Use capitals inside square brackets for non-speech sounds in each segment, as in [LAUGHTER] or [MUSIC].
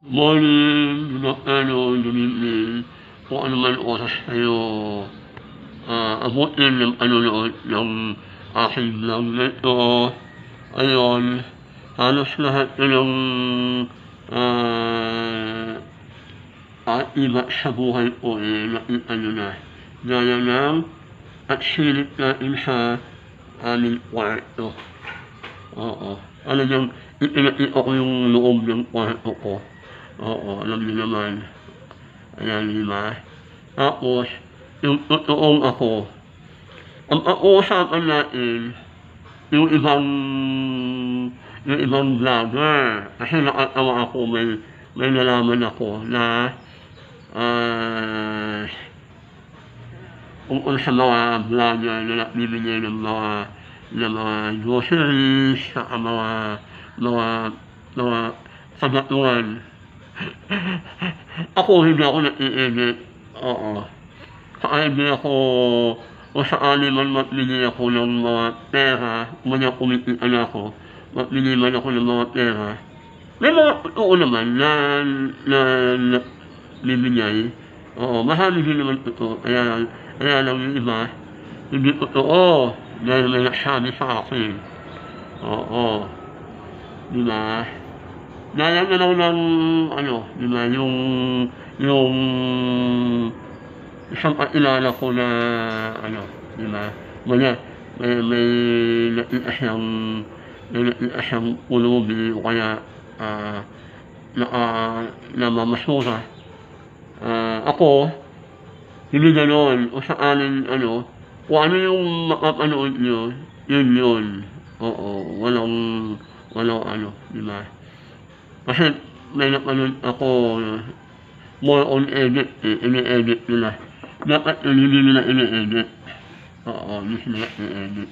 Morning, good afternoon, good evening, kung ano man oras kayo ah abutin ng panonood ng aking vlog na ito. Ayun, halos lahat na ng ah at iba sa buhay ko eh, nakita nyo na. Gaya ng at silip natin sa aming kwarto. Oo. Ano yung ipinakita ko yung loob ng kwarto ko. Oo, alam niyo naman. Ayan, di ba? Tapos, yung totoong ako, ang pag-uusapan natin, yung ibang, yung ibang vlogger. Kasi nakatawa ako, may, may nalaman ako na, ah, tungkol sa mga vlogger na nagbibigay ng mga, ng mga groceries, sa mga, mga, mga kagatuan. Ako, hindi ako nai-edit. Oo. Saka hindi ako, o sakali man magbigay ako ng mga pera, kumanya kumikita na ako, magbigay man ako ng mga pera. May mga totoo naman na, na, na bibigay. Oo, marami din naman totoo. Kaya, kaya lang yung iba, hindi totoo dahil may nagsabi sa akin. Oo. Di ba? Nalala ng ano, di ba, yung, yung isang kakilala ko na ano, di ba, wala, may, may nakita siyang, may nakita siyang ulubi o kaya ah naka, namamasura. Ah, ako, hindi ganon, o sa amin, ano, kung ano yung makapanood nyo, yun yun. Oo, walang, walang ano, di ba? Kasi may napanood ako more on edit eh, ini-edit nila. Dapat yun hindi nila ini-edit. Oo, hindi sila i-edit.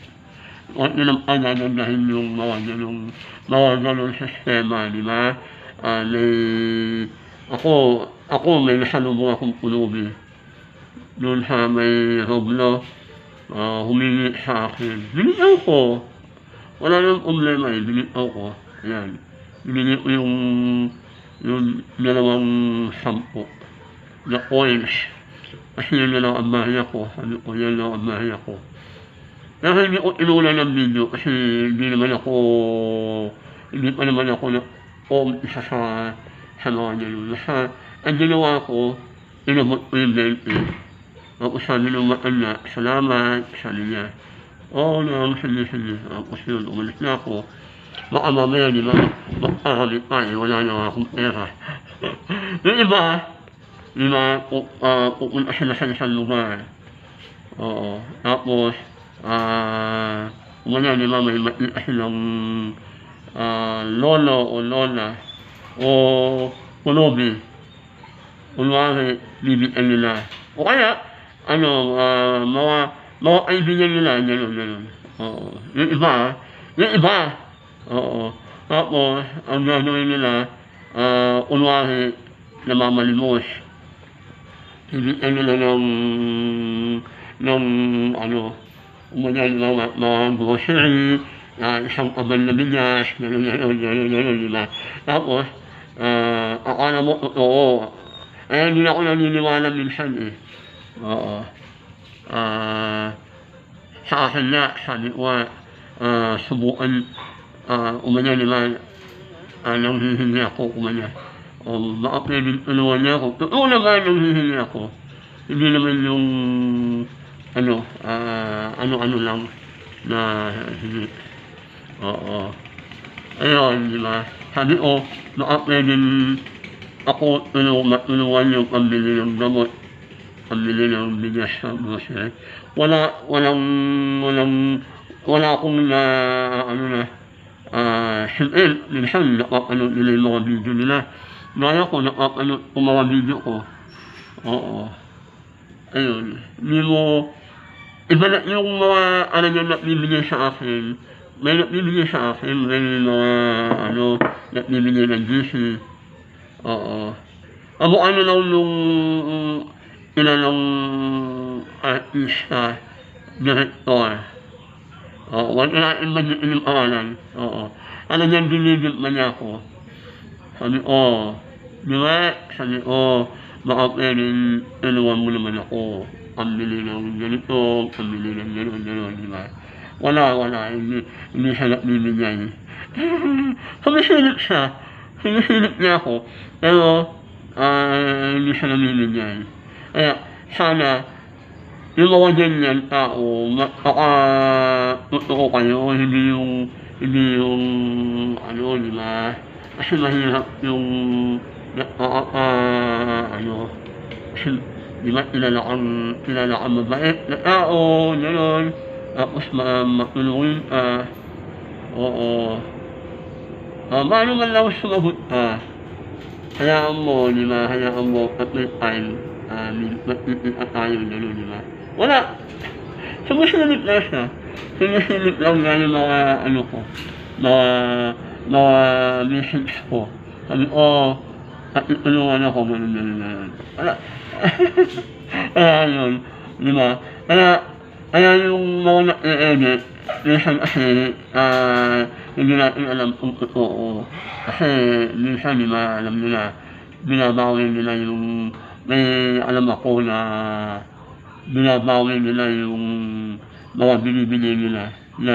Huwag nilang pagagagahin yung mga ganong, mga ganong sistema, di ba? Ah, may, ako, ako may nasalubong akong pulubi. Doon sa may Roblo, ah, humingi sa akin. Binigyan ko. Wala nang problema eh, binigyan ko. Ayan. Binigay ko yung, yung dalawang sampo na coins. Kasi yun na lang ang bahaya ko. Sabi ko, yan lang ang bahaya ko. Pero hindi ko inuna ng video kasi hindi naman ako, hindi pa naman ako na om isa sa, sa mga ganun. Basta, ang ginawa ko, inabot ko yung 20. Tapos sabi ng matanda, salamat, sabi niya. Oo lang, sige, sige. Tapos yun, umalis na ako. Baka mamaya, di ba, magpakamit pa eh, wala na akong pera. yung iba, ba, pu- ah, pupunta sila sa isang lugar. Oo. Tapos, ah, wala, di ba, may makita silang ah, lolo o lola o pulubi. Kunwari, bibigyan nila. O kaya, ano, ah, mga, mga kaibigan nila, gano'n, gano'n. Oo. Yung iba, yung iba, oo. Tapos, ang gagawin nila, ah, kunwari, namamalimos. Bibigyan nila ng, ng, ano, umaga mga, mga grocery, ah, isang kaban na bigas, gano'n, gano'n, gano'n, gano'n, di ba? Tapos, ah, akala mo totoo. Kaya hindi ako naniniwala minsan eh. Oo. Ah, sa akin na, sabi ko, ah, subukan, ah, umanya naman, ah, nang hihingi ako, umanya. O, baka pwedeng tulungan niya ako. Totoo naman nang hihingi ako. Hindi naman yung, ano, ah, ano-ano lang, na hindi. Oo. Ayun, di ba? Sabi ko, baka pwedeng ako tulungan, tulungan yung pambili ng gamot, pambili ng bigas sa grocery. Wala, walang, walang, wala akong na, ano na, ah, siyempre, minsan nakapanood nila yung mga video nila. Gaya ko, nakapanood ko mga video ko. Oo. Ayun. Mo, iba na yung mga, ano yung nagbibigay sa akin, may nagbibigay sa akin, may mga, ano, nagbibigay ng GC. Oo. Abo ano lang yung ilan ng artista, director. Oo, wala natin ba yung pangalan? Oo. Ano yan, binigil man ako. Sabi, oh, Di ba? Sabi ko, baka pwedeng tulungan mo naman ako. Pambili ng ganito, pambili ng gano'n, gano'n, di ba? Wala, wala. Hindi, hindi siya nagbibigay. Humisilip [LAUGHS] siya. Humisilip niya ako. Pero, ah, hindi siya namimigay. Kaya, sana, yung mga ganyan tao, baka totoo kayo, hindi yung, hindi yung, ano, di ba? Kasi mahirap yung, uh, uh, ano, di ba, kilala kang, kilala kang mabait na tao, gano'n. Tapos ma matulungin ka. Oo. Ah, paano man lang sumagot ka? Hayaan mo, di ba? Hayaan mo at may time. Ah, magkikita tayo gano'n, di ba? Wala. Sumisilip lang siya. Sumisilip lang nga yung mga, ano ko, mga, mga message ko. Sabi ko, at itulungan ako, gano'n, gano'n, gano'n. Wala. [LAUGHS] Kaya yun, di ba? Kaya, kaya yung mga na-edit, minsan kasi, ah, hindi natin alam kung totoo. Kasi, minsan, di ba, alam nila, binabawi nila yung, may alam ako na, binabawi nila yung mga binibili nila na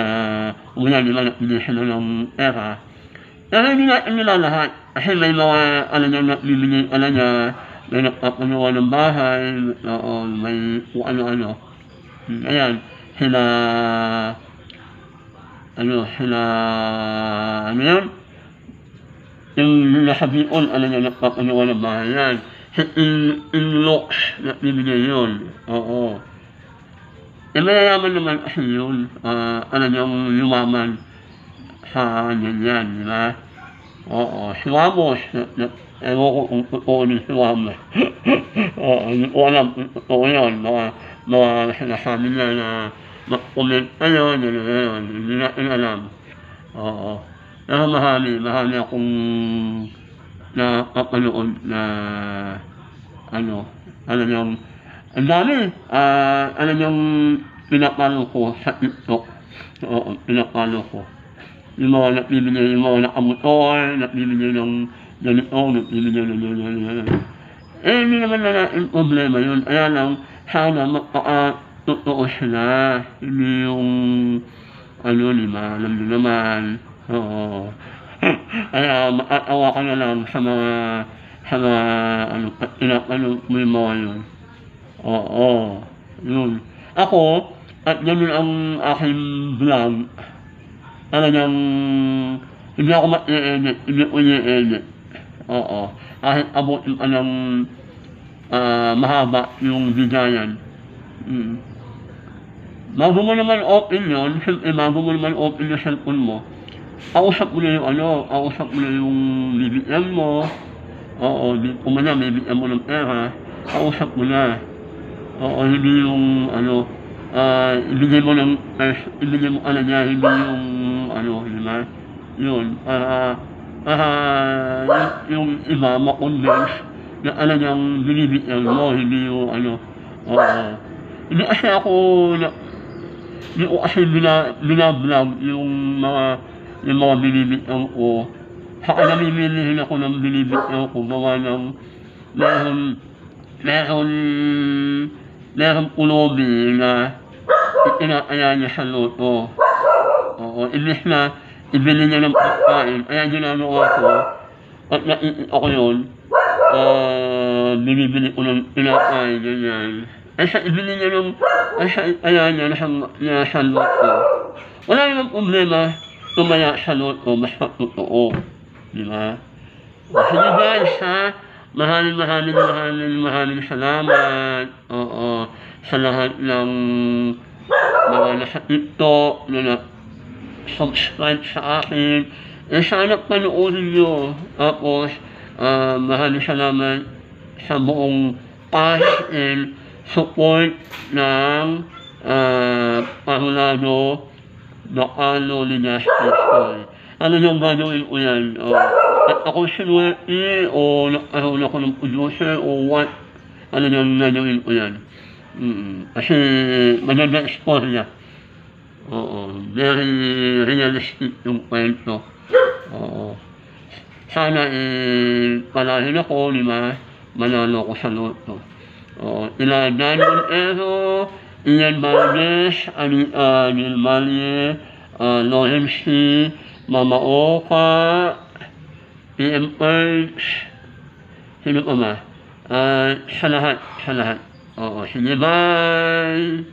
una nila nagbili sila ng pera. Pero hindi natin nila lahat. Kasi may mga, ano niya, nagbibili, ano niya, may nagpapanuwa ng bahay, oo, may kung ano-ano. Ayan, sila, ano, sila, ano yun? Yung nasa Bicol, ano niya, nagpapanuwa ng bahay yan. Si in, in-law, nagbibigay yun. Oo. Eh, mayayaman naman kasi yun. Ah, ano niyang yumaman sa ganyan, di ba? Oo, si Ramos, na, na, ewan ko kung totoo ni si Ramos. [LAUGHS] Oo, hindi ko alam kung totoo yun. Mga, mga sinasabi niya na mag-comment kayo, yun, yun. Hindi natin alam. Oo. Pero marami, marami akong nakapanood na ano, ano niyang, ang dami, ah, ano niyang pinapalo ko sa TikTok. Oo, pinapalo ko. Yung mga nagbibigay, yung mga nakamotor, nagbibigay ng ganito, nagbibigay ng ganyan. Eh, hindi naman na natin problema yun. Kaya lang, sana magpaka-totoo sila. Hindi yung, ano, di ba, alam nyo naman. Oo. Kaya maatawa ka na lang sa mga, sa mga, ano, pinapano mo yung mga yun. Oo, yun. Ako, at ganun ang aking vlog, talagang hindi ako mag-i-edit, hindi ko i-edit. Oo. Kahit abot yung anong ah, mahaba yung bigayan. Mm. Bago mo naman open yun, siyempre bago mo naman open yung cellphone mo, kausap mo na yung ano, kausap mo na yung BBM mo, oo, kung man may BBM mo ng pera, kausap mo na. Oo, hindi yung ano, ah, ibigay mo ng, eh, ibigay mo ano niya, hindi yung ano, di ba? Yun, para, para yung, yung iba makonvince na ano niyang binibigyan mo, hindi yung ano, oo. Hindi kasi ako, na, hindi ko kasi bina, binablog yung mga, yung mga binibigyan ko. Saka namimilihin ako ng binibigyan ko, gawa ng, meron, meron, meron pulobi na itinataya niya sa loto. Oo, imbis na ibili niya ng pagkain, kaya ginagawa ko, at nakikita ko yun, ah, binibili ko ng tinapay, ganyan. Ay sa ibili niya ng, ay sa kaya niya nasa, nasa loto. Wala namang problema, tumaya sa loto, basta totoo. Di ba? Sige guys, ha? Maraming maraming maraming maraming salamat. Oo. Sa lahat ng mga nasa TikTok na na subscribe sa akin. Eh, sana panoorin nyo. Tapos, ah, maraming salamat sa buong past and support ng ah, Parulado Bacalo Linas School. Ano yung gagawin ko yan? Oh, at ako sinuwerte o nagkaroon ako ng producer o what? Ano yung gagawin ko yan? Mm, kasi maganda istorya. Oo, very realistic yung kwento. Oo. sana eh, palahin ako, di ba? Manalo ako sa loto. O, ila Diamond Ero, Neil Malie, uh, Lauren C, Mama Oka, PM Perch, sino pa ba? Ah, sa lahat, sa lahat. Oo, sige, bye!